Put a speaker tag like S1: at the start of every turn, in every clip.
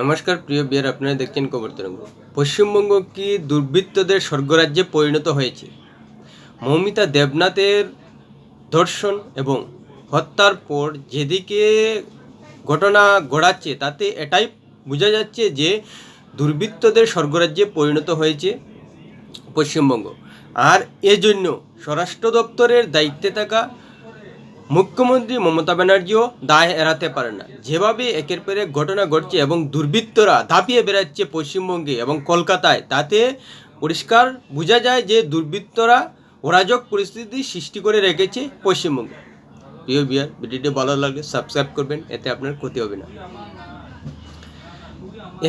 S1: নমস্কার, প্রিয় বিয়ার, আপনারা দেখছেন খবর তরঙ্গ। পশ্চিমবঙ্গ কি দুর্বৃত্তদের স্বর্গরাজ্যে পরিণত হয়েছে? মৌমিতা দেবনাথের ধর্ষণ এবং হত্যার পর যেদিকে ঘটনা ঘোরাচ্ছে তাতে এটাই বোঝা যাচ্ছে যে দুর্বৃত্তদের স্বর্গরাজ্যে পরিণত হয়েছে পশ্চিমবঙ্গ। আর এজন্য স্বরাষ্ট্র দপ্তরের দায়িত্বে থাকা মুখ্যমন্ত্রী মমতা ব্যানার্জিও দায় এড়াতে পারে না। যেভাবে একের পর এক ঘটনা ঘটছে এবং দুর্বৃত্তরা ধাপিয়ে বেড়াচ্ছে পশ্চিমবঙ্গে এবং কলকাতায়, তাতে পরিষ্কার বোঝা যায় যে দুর্বৃত্তরা অরাজক পরিস্থিতি সৃষ্টি করে রেখেছে পশ্চিমবঙ্গে। প্রিয় বিয়ার ভিডিওটি ভালো লাগলে সাবস্ক্রাইব করবেন, এতে আপনার ক্ষতি হবে না।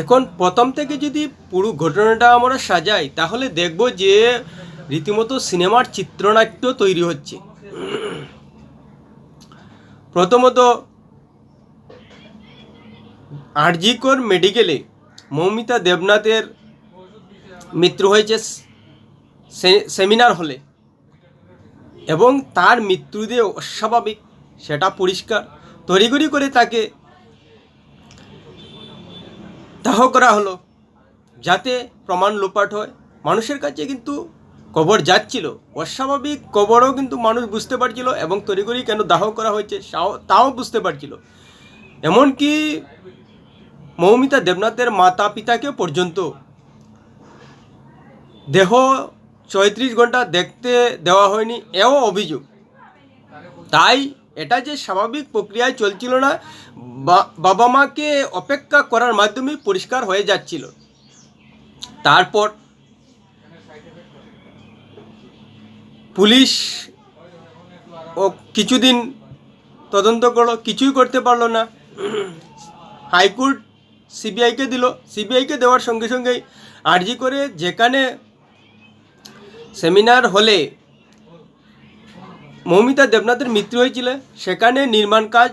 S1: এখন প্রথম থেকে যদি পুরো ঘটনাটা আমরা সাজাই, তাহলে দেখব যে রীতিমতো সিনেমার চিত্রনাট্য তৈরি হচ্ছে। প্রথমত, আরজিকর মেডিকেলে মৌমিতা দেবনাথের মৃত্যু হয়েছে সেমিনার হলে এবং তার মৃত্যু যে অস্বাভাবিক, সেটা পরিষ্কার তড়িঘড়ি করে তাকে দাহ করা হলো যাতে প্রমাণ লোপাট হয়। মানুষের কাছে কিন্তু কবর যাচ্ছিল। অস্বাভাবিক কবরও কিন্তু মানুষ বুঝতে পারছিল এবং তড়িঘড়ি কেন দাহ করা হয়েছে তাও বুঝতে পারছিল। এমনকি মৌমিতা দেবনাথের মাতা পিতাকে পর্যন্ত দেহ চৌত্রিশ ঘণ্টা দেখতে দেওয়া হয়নি, এও অভিযোগ। তাই এটা যে স্বাভাবিক প্রক্রিয়ায় চলছিল না বাবা মাকে অপেক্ষা করার মাধ্যমে পরিষ্কার হয়ে যাচ্ছিল। তারপর পুলিশ ও কিছুদিন তদন্ত করল, কিছুই করতে পারল না। হাইকোর্ট সিবিআইকে দিল। সিবিআইকে দেওয়ার সঙ্গে সঙ্গেই আর্জি করে যেখানে সেমিনার হলে মৌমিতা দেবনাথের মৃত্যু হয়েছিল, সেখানে নির্মাণ কাজ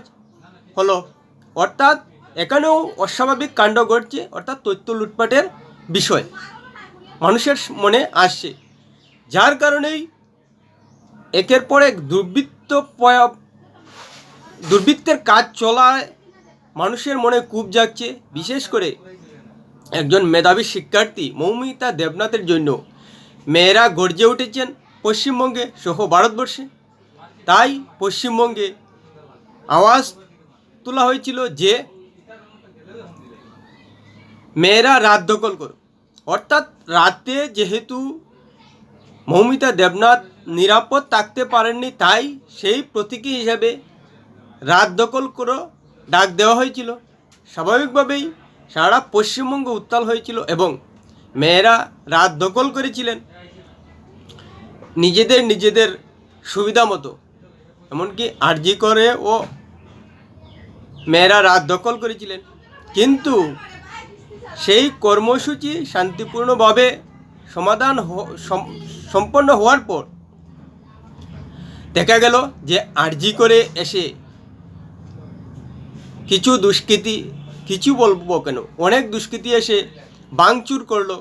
S1: হলো। অর্থাৎ এখানেও অস্বাভাবিক কাণ্ড ঘটছে, অর্থাৎ তথ্য লুটপাটের বিষয় মানুষের মনে আসছে। যার কারণেই একের পর এক দুর্বৃত্ত দুর্বৃত্তের কাজ চলায় মানুষের মনে কূপ জাগছে। বিশেষ করে একজন মেধাবী শিক্ষার্থী মৌমিতা দেবনাথের জন্য মেয়েরা গর্জে উঠেছেন পশ্চিমবঙ্গে সহ ভারতবর্ষে। তাই পশ্চিমবঙ্গে আওয়াজ তোলা হয়েছিল যে মেয়েরা রাত দখল করো অর্থাৎ রাতে যেহেতু মৌমিতা দেবনাথ নিরাপদ থাকতে পারেননি, তাই সেই প্রতীকী হিসাবে রাত দখল করে ডাক দেওয়া হয়েছিল। স্বাভাবিকভাবেই সারা পশ্চিমবঙ্গ উত্তাল হয়েছিল এবং মেয়েরা রাত দখল করেছিলেন নিজেদের নিজেদের সুবিধা মতো। এমনকি আরজি করে ও মেয়েরা রাত দখল করেছিলেন। কিন্তু সেই কর্মসূচি শান্তিপূর্ণভাবে সমাধান সম্পন্ন হওয়ার পর দেখা গেল যে আরজি করে এসে কিছু দুষ্কৃতী, কিছু বলব কেন? অনেক দুষ্কৃতী এসে বাংচুর করল।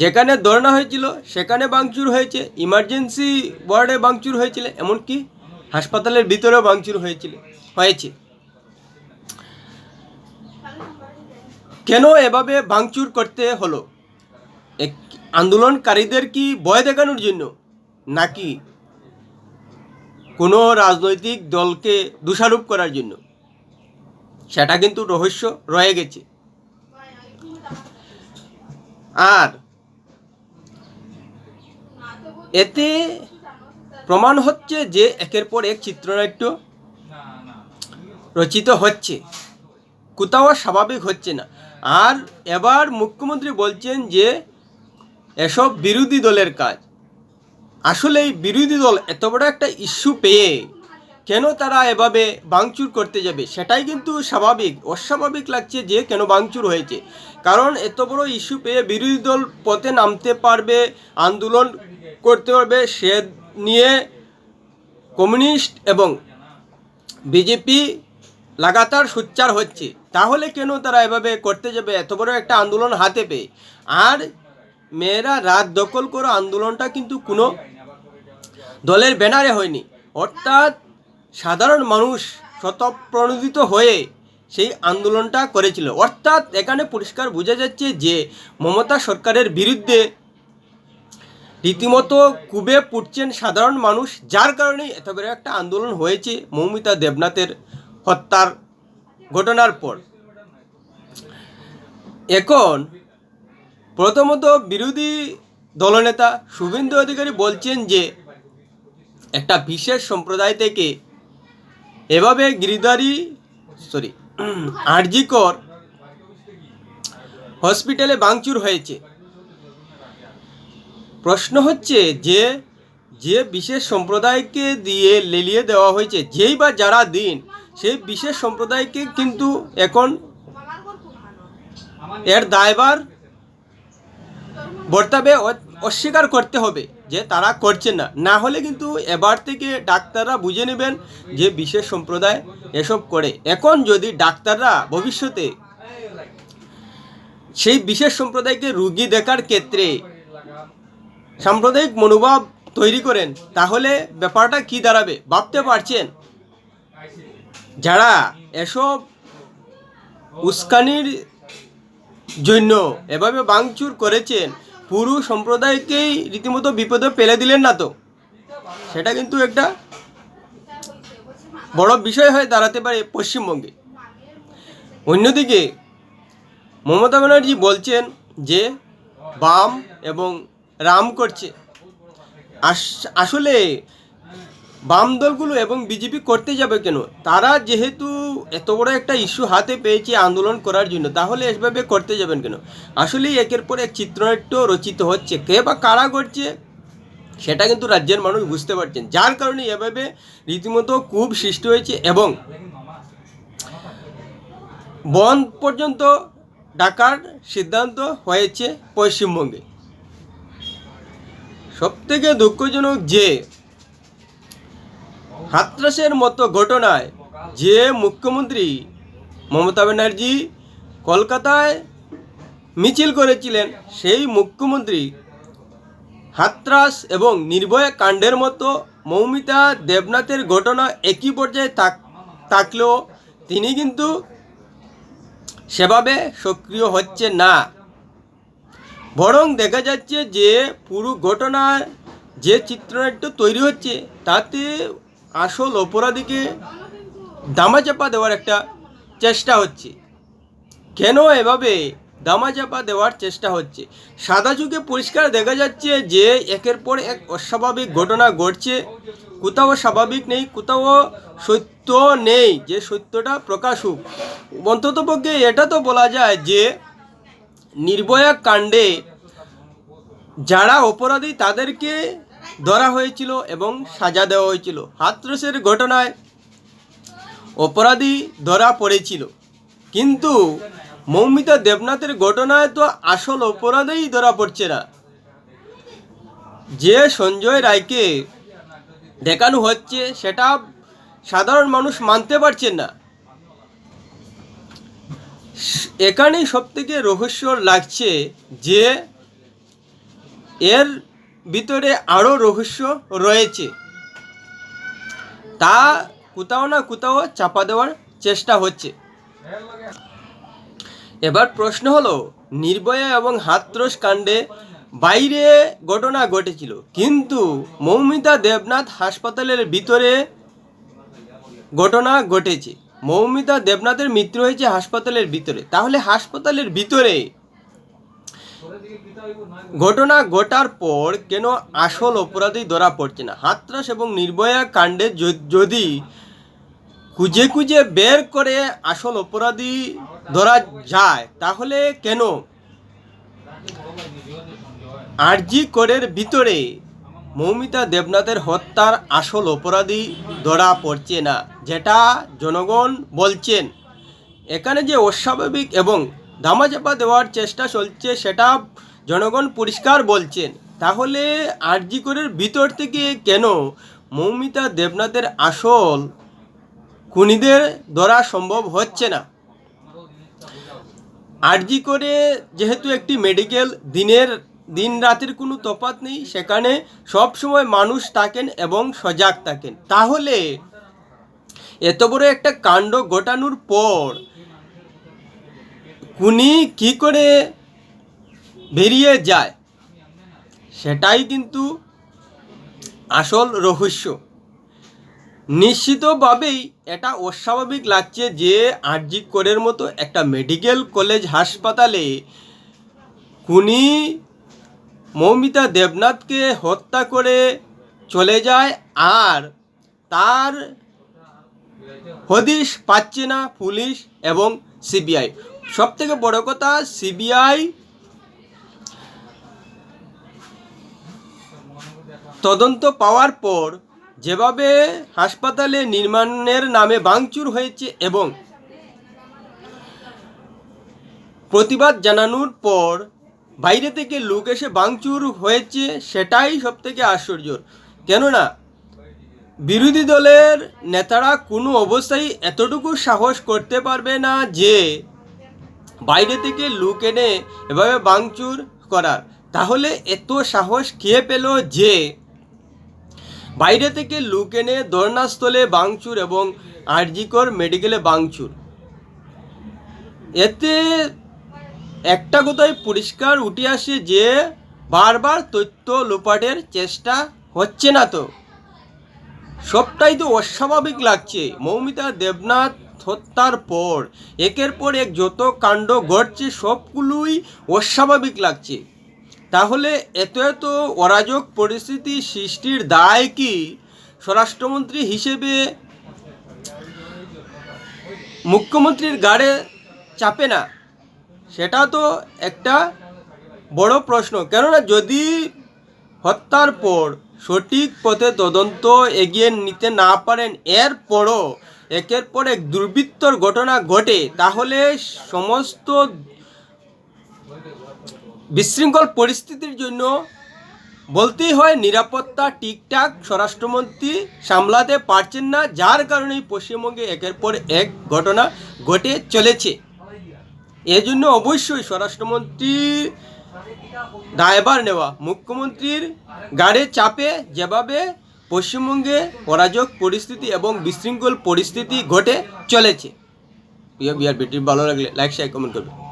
S1: যেখানে ধর্ণা হয়েছিল, সেখানে বাংচুর হয়েছে, ইমার্জেন্সি ওয়ার্ডে বাংচুর হয়েছিল, এমনকি হাসপাতালের ভিতরেও বাংচুর হয়েছিল, হয়েছে। কেন এভাবে ভাঙচুর করতে হলো? আন্দোলনকারীদের কি ভয় দেখানোর জন্য? নাকি কোনো রাজনৈতিক দলকে দোষারোপ করার জন্য? সেটা কিন্তু রহস্য রয়ে গেছে। আর এতে প্রমাণ হচ্ছে যে একের পর এক চিত্রনাট্য রচিত হচ্ছে। কোথাও স্বাভাবিক হচ্ছে না। আর এবার মুখ্যমন্ত্রী বলছেন যে এসব বিরোধী দলের কাজ আসলে এই বিরোধী দল এত বড় একটা ইস্যু পেয়ে কেন তারা এভাবে বাংচুর করতে যাবে? সেটাই কিন্তু স্বাভাবিক, অস্বাভাবিক লাগছে যে কেন বাংচুর হয়েছে। কারণ এত বড় ইস্যু পেয়ে বিরোধী দল পথে নামতে পারবে, আন্দোলন করতে পারবে, সে নিয়ে কমিউনিস্ট এবং বিজেপি লাগাতার সোচ্চার হচ্ছে। তাহলে কেন তারা এভাবে করতে যাবে? এত বড় একটা আন্দোলন হাতে পেয়ে। আর মেয়েরা রাত দখল করা আন্দোলনটা কিন্তু কোনো দলের ব্যানারে হয়নি। অর্থাৎ সাধারণ মানুষ স্বতঃপ্রণোদিত হয়ে সেই আন্দোলনটা করেছিল। অর্থাৎ এখানে পরিষ্কার বোঝা যাচ্ছে যে মমতা সরকারের বিরুদ্ধে রীতিমতো কুবে পুড়ছেন সাধারণ মানুষ, যার কারণে এত বড় একটা আন্দোলন হয়েছে মৌমিতা দেবনাথের হত্যার ঘটনার পর। এখন প্রথমত বিরোধী দলনেতা শুভেন্দু অধিকারী বলছেন যে, একটা বিশেষ সম্প্রদায় থেকে এভাবে গিরিদারি সরি আরজিকর হসপিটালে বাংচুর হয়েছে। প্রশ্ন হচ্ছে যে যে বিশেষ সম্প্রদায়কে দিয়ে লেলিয়ে দেওয়া হয়েছে, যেই বা যারা দিন, সেই বিশেষ সম্প্রদায়কে কিন্তু এখন এর দায়বার বর্তাবে অস্বীকার করতে হবে যে তারা করছে না। না হলে কিন্তু এবার থেকে ডাক্তাররা বুঝে নেবেন যে বিশেষ সম্প্রদায় এসব করে। এখন যদি ডাক্তাররা ভবিষ্যতে সেই বিশেষ সম্প্রদায়কে রুগী দেখার ক্ষেত্রে সাম্প্রদায়িক মনোভাব তৈরি করেন, তাহলে ব্যাপারটা কি দাঁড়াবে? ভাবতে পারছেন? যারা এসব উস্কানির জন্য এভাবে বাংচুর করেছেন পুরো সম্প্রদায়কেই রীতিমতো বিপদে ফেলে দিলেন না তো? সেটা কিন্তু একটা বড় বিষয় হয়ে দাঁড়াতে পারে পশ্চিমবঙ্গে। অন্যদিকে, মমতা ব্যানার্জি বলছেন যে বাম এবং রাম করছে। আস- আসলে বাম দলগুলো এবং বিজেপি করতে যাবে কেন? তারা যেহেতু এত বড় একটা ইস্যু হাতে পেয়েছে আন্দোলন করার জন্য, তাহলে এভাবে করতে যাবেন কেন? আসলেই একের পর এক চিত্রনাট্য রচিত হচ্ছে। কে বা কারা করছে, সেটা কিন্তু রাজ্যের মানুষ বুঝতে পারছেন। যার কারণে এভাবে রীতিমতো খুব সৃষ্টি হয়েছে এবং বন পর্যন্ত ডাকার সিদ্ধান্ত হয়েছে পশ্চিমবঙ্গে। সবথেকে দুঃখজনক যে হাতরাসের মতো ঘটনায় যে মুখ্যমন্ত্রী মমতা ব্যানার্জি কলকাতায় মিছিল করেছিলেন, সেই মুখ্যমন্ত্রী হাতরাস এবং নির্ভয়া কাণ্ডের মতো মৌমিতা দেবনাথের ঘটনা একই পর্যায়ে থাক, থাকলেও তিনি কিন্তু সেভাবে সক্রিয় হচ্ছে না। বরং দেখা যাচ্ছে যে পুরো ঘটনার যে চিত্রনাট্য তৈরি হচ্ছে, তাতে আসল অপরাধীকে দামাচাপা দেওয়ার একটা চেষ্টা হচ্ছে। কেন এভাবে দামাচাপা দেওয়ার চেষ্টা হচ্ছে? সাদা যুগে পরিষ্কার দেখা যাচ্ছে যে একের পর এক অস্বাভাবিক ঘটনা ঘটছে। কোথাও স্বাভাবিক নেই, কোথাও সত্য নেই, যে সত্যটা প্রকাশ হোক। অন্ততপক্ষে এটা তো বলা যায় যে নির্ভয়া কাণ্ডে যারা অপরাধী তাদেরকে ধরা হয়েছিল এবং সাজা দেওয়া হয়েছিল। হাতরসের ঘটনায় অপরাধী ধরা পড়েছিল। কিন্তু মৌমিতা দেবনাথের ঘটনায় তো আসল অপরাধেই ধরা পড়ছে না। যে সঞ্জয় রায়কে দেখানো হচ্ছে, সেটা সাধারণ মানুষ মানতে পারছেন না। এখানেই সব থেকে রহস্য লাগছে যে, এর ভিতরে আরও রহস্য রয়েছে। তা কোথাও না কোথাও চাপা দেওয়ার চেষ্টা হচ্ছে। এবার প্রশ্ন হলো, নির্ভয়া এবং হাতরস কাণ্ডে বাইরে ঘটনা ঘটেছিল, কিন্তু মৌমিতা দেবনাথ হাসপাতালের ভিতরে ঘটনা ঘটেছে। মৌমিতা দেবনাথের মৃত্যু হয়েছে হাসপাতালের ভিতরে। তাহলে হাসপাতালের ভিতরে ঘটনা ঘটার পর কেন আসল অপরাধী ধরা পড়ছে না? হাতরাস এবং নির্ভয়া কাণ্ডে যদি খুঁজে খুঁজে বের করে আসল অপরাধী ধরা যায়, তাহলে কেন? আরজি করের ভিতরে মৌমিতা দেবনাথের হত্যার আসল অপরাধী ধরা পড়ছে না, যেটা জনগণ বলছেন। এখানে যে অস্বাভাবিক এবং ধামাচাপা দেওয়ার চেষ্টা চলছে, সেটা জনগণ পরিষ্কার বলছেন। তাহলে আরজি করের ভিতর থেকে কেন মৌমিতা দেবনাথের আসল খুনিদের ধরা সম্ভব হচ্ছে না? আরজি করে যেহেতু একটি মেডিকেল, দিনের, দিন রাতের কোনো তফাৎ নেই, সেখানে সব সময় মানুষ থাকেন এবং সজাগ থাকেন। তাহলে এত বড় একটা কাণ্ড ঘটানোর পর কুনি কি করে বেরিয়ে যায়? সেটাই কিন্তু আসল রহস্য। নিশ্চিতভাবেই এটা অস্বাভাবিক লাগছে যে আরজি করের মতো একটা মেডিকেল কলেজ হাসপাতালে কুনি মৌমিতা দেবনাথকে হত্যা করে চলে যায় আর তার হদিশ পাচ্ছে না পুলিশ এবং সিবিআই। সব থেকে বড় কথা সিবিআই তদন্ত পাওয়ার পর যেভাবে হাসপাতালে নির্মাণের নামে ভাঙচুর হয়েছে এবং প্রতিবাদ জানানোর পর বাইরে থেকে লোক এসে ভাঙচুর হয়েছে সেটাই সব থেকে আশ্চর্য। কেননা বিরোধী দলের নেতারা কোনো অবস্থায় এতটুকু সাহস করতে পারবে না যে বাইরে থেকে লুক এনে এভাবে বাংচুর করার। তাহলে এত সাহস খেয়ে পেল যে বাইরে থেকে লুক এনে ধর্নাস্থলে বাংচুর এবং আরজিকর মেডিকেলে বাংচুর এতে একটা কথাই পরিষ্কার উঠে আসে যে বারবার তথ্য লোপাটের চেষ্টা হচ্ছে না তো। সবটাই তো অস্বাভাবিক লাগছে। মৌমিতা দেবনাথ হত্যার পর, একের পর এক যত কাণ্ড ঘটছে, সবগুলোই অস্বাভাবিক লাগছে। তাহলে এত এত অরাজক পরিস্থিতি সৃষ্টির দায় কি স্বরাষ্ট্রমন্ত্রী হিসেবে মুখ্যমন্ত্রীর গাড়ে চাপে না? সেটা তো একটা বড় প্রশ্ন। কেননা যদি হত্যার পর সঠিক পথে তদন্ত এগিয়ে নিতে না পারেন, এরপরও একের পর এক দুর্বৃত্তর ঘটনা ঘটে, তাহলে সমস্ত বিশৃঙ্খল পরিস্থিতির জন্য বলতেই হয়, নিরাপত্তা ঠিকঠাক স্বরাষ্ট্রমন্ত্রী সামলাতে পারছেন না, যার কারণেই পশ্চিমবঙ্গে একের পর এক ঘটনা ঘটে চলেছে। এজন্য অবশ্যই স্বরাষ্ট্রমন্ত্রী দায়ভার নেওয়া, মুখ্যমন্ত্রীর গাড়ে চাপে যেভাবে পশ্চিমবঙ্গে পরাজক পরিস্থিতি এবং বিশৃঙ্খল পরিস্থিতি ঘটে চলেছে। ভালো লাগলে লাইক শেয়ার কমেন্ট করবে।